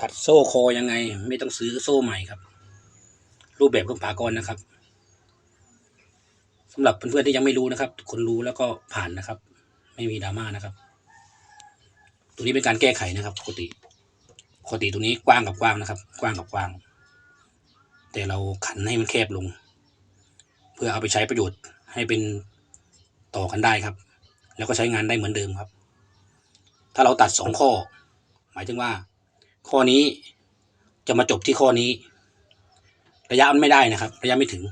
ตัดโซ่คอยังไง ไม่ต้องซื้อโซ่ใหม่ครับ รูปแบบของปากรนะครับสำหรับเพื่อนๆที่ยังไม่รู้นะครับคนรู้แล้วก็ผ่านนะครับ ไม่มีดราม่านะครับ ตัวนี้เป็นการแก้ไขนะครับปกติปกติตัวนี้กว้างกับกว้างนะครับ กว้างกับกว้าง แต่เราขันให้มันแคบลง เพื่อเอาไปใช้ประโยชน์ให้เป็นต่อกันได้ครับ แล้วก็ใช้งานได้เหมือนเดิมครับ ถ้าเราตัดสองข้อ หมายถึงว่า ข้อนี้จะมาจบที่ข้อนี้ ระยะมันไม่ได้นะครับ ระยะไม่ถึง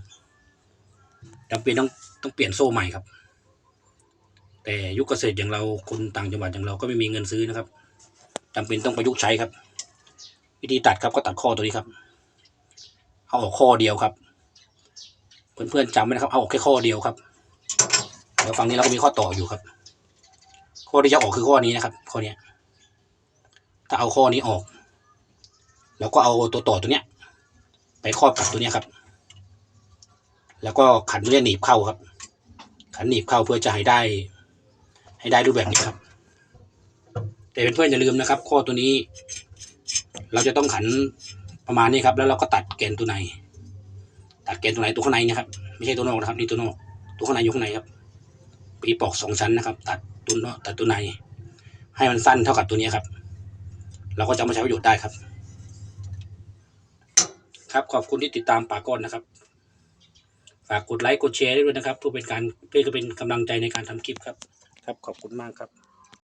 จำเป็นต้องต้องเปลี่ยนโซ่ใหม่ครับ แต่ยุคเกษตรอย่างเราคนต่างจังหวัดอย่างเราก็ไม่มีเงินซื้อนะครับจำเป็นต้องประยุกต์ใช้ครับ วิธีตัดครับก็ตัดข้อตัวนี้ครับ เอาออกข้อเดียวครับ เพื่อนๆจำไว้นะครับ เอาออกแค่ข้อเดียวครับแล้วฝั่งนี้เราก็มีข้อต่ออยู่ครับ ข้อที่จะออกคือข้อนี้นะครับ ข้อเนี้ยถ้าเอาข้อนี้ออก แล้วก็เอาตัวต่อตัวเนี้ย ไปครอบกับตัวเนี้ยครับ แล้วก็ขันตัวเนี้ยหนีบเข้าครับ ขันหนีบเข้าเพื่อจะให้ได้ ให้ได้รูปแบบนี้ครับ แต่เพื่อนๆอย่าลืมนะครับ ข้อตัวนี้ เราจะต้องขันประมาณนี้ครับ แล้วเราก็ตัดแกนตัวใน ตัดแกนตัวไหนตัวข้างในนะครับ ไม่ใช่ตัวนอกนะครับ นี่ตัวนอกตัวข้างในอยู่ข้างในครับปีปอกสองชั้นนะครับ ตัดตัวนอกตัดตัวใน ให้มันสั้นเท่ากับตัวนี้ครับ เราก็จะมาใช้ประโยชน์ได้ครับ ครับขอบคุณที่ติดตามป่าก้อนนะครับ ฝากกดไลค์กดแชร์ด้วยนะครับเพื่อเป็นการเพื่อเป็นกำลังใจในการทำคลิปครับ ครับขอบคุณมากครับ